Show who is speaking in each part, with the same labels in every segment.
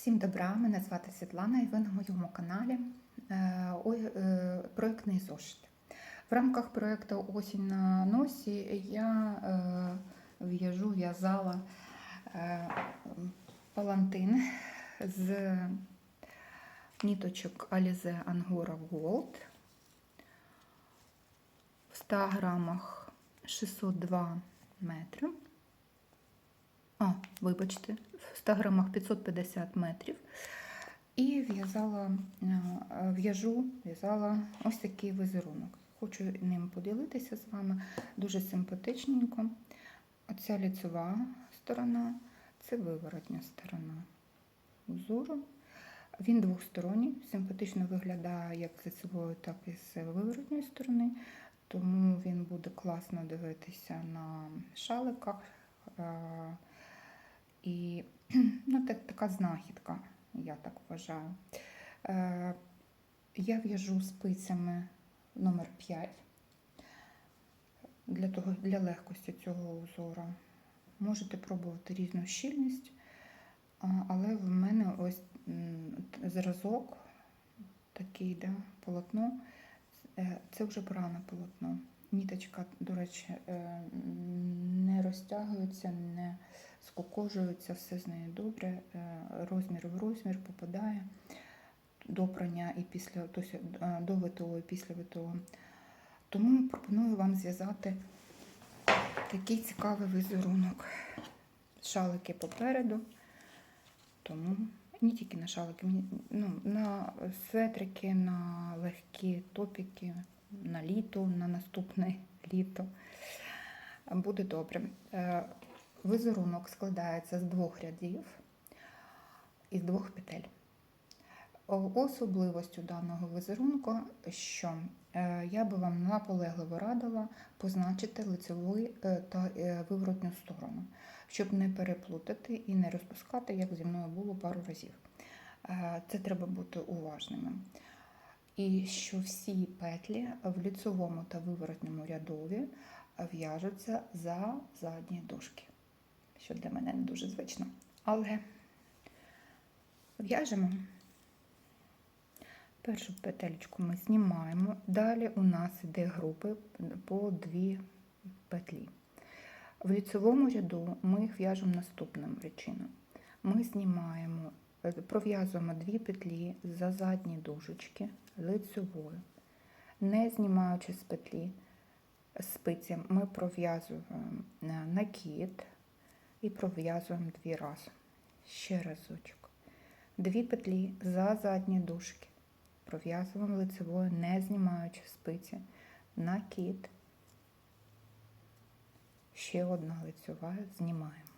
Speaker 1: Всім добра, мене звати Світлана і ви на моєму каналі е, е, проєктний зошит. В рамках проєкту Осінь на носі я е, в'яжу, в'язала палантин з ніточок Alize Angora Gold в 100 грамах 602 метри. А, вибачте, в 100 грамах 550 метрів. І в'язала, е, в'яжу, в'язала ось такий візерунок. Хочу ним поділитися з вами. Дуже симпатичненько. Оця ліцева сторона, це виворотня сторона узору. Він двосторонній, симпатично виглядає як з лицевої, так і з виворотньої сторони, тому він буде класно дивитися на шаликах. І ну, так, така знахідка, я так вважаю. Е, я в'яжу спицями номер 5 для, того, для легкості цього узору. Можете пробувати різну щільність, але в мене ось зразок, такий да, полотно. Е, Це вже бране полотно. Ніточка, до речі, е, не розтягується, не скукожується, все з нею добре. е, Розмір в розмір попадає до прання і після тобто, е, до ВТО і після ВТО. Тому пропоную вам зв'язати такий цікавий візерунок. Шалики попереду, тому не тільки на шалики, ну, на светрики, на легкі топіки, на літо, на наступне літо. Буде добре. Візерунок складається з двох рядів і з двох петель. Особливостю даного візерунку, що е, я би вам наполегливо радила позначити лицеву е, та е, виворотню сторону, щоб не переплутати і не розпускати, як зі мною було пару разів. Це треба бути уважними. І що всі петлі в ліцевому та виворотньому рядові в'яжуться за задні дужки, що для мене не дуже звично. Але в'яжемо. Першу петельку ми знімаємо. Далі у нас йде групи по дві петлі. В ліцевому ряду ми їх в'яжемо наступним чином. Ми знімаємо, пров'язуємо дві петлі за задні дужечки лицевою. Не знімаючи з петлі спиці, ми пров'язуємо накид і пров'язуємо дві рази. Ще разочок. Дві петлі за задні дужки пров'язуємо лицевою, не знімаючи спиці, накид. Ще одна лицева, знімаємо.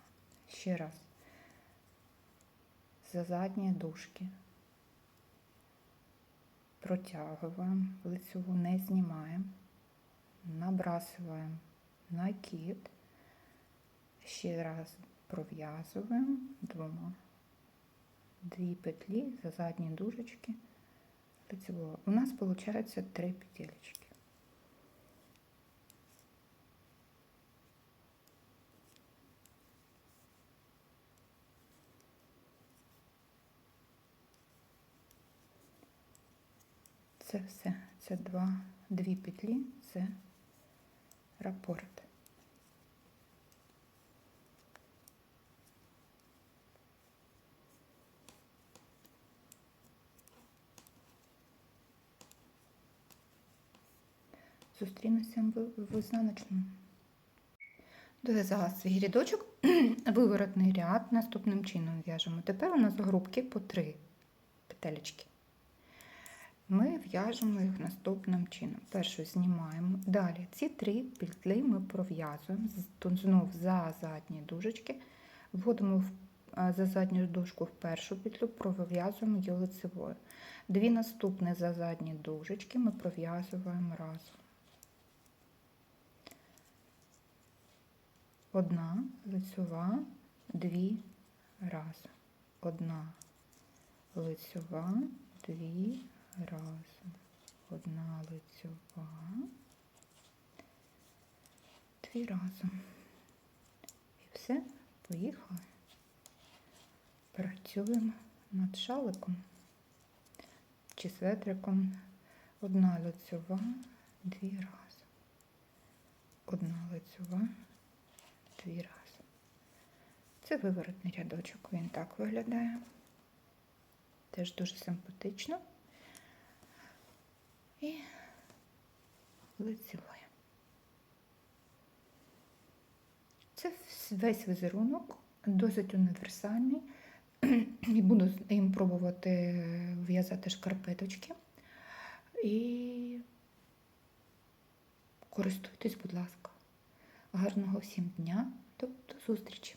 Speaker 1: Ще раз. За задні дужки. Протягуємо, лицеву не знімаємо, набрасуємо накид. Ще раз пров'язуємо двома. Дві петлі за задні дужечки лицевого. У нас получается три петелечки. Це все. Це два, дві петлі, це рапорт. Зустрінуся в в ізнаночному. Дов'язала свій рядочок, виворотний ряд наступним чином в'яжемо. Тепер у нас групки по три петелечки. Ми в'яжемо їх наступним чином. Першу знімаємо. Далі ці три петлі ми пров'язуємо знов за задні дужечки, вводимо за задню дужку в першу петлю, пров'язуємо її лицевою. Дві наступні за задні дужечки ми пров'язуємо разом. Одна лицьова, дві разом. Одна лицьова, дві разом. Одна лицьова, дві разом. І все, поїхали. Працюємо над шаликом чи светриком. Одна лицьова, дві рази. Одна лицьова, дві рази. Це виворотний рядочок, він так виглядає. Теж дуже симпатично. І лицевою. Це весь візерунок, досить універсальний. І буду ним пробувати в'язати шкарпеточки. І користуйтесь, будь ласка. Гарного всім дня. До зустрічі!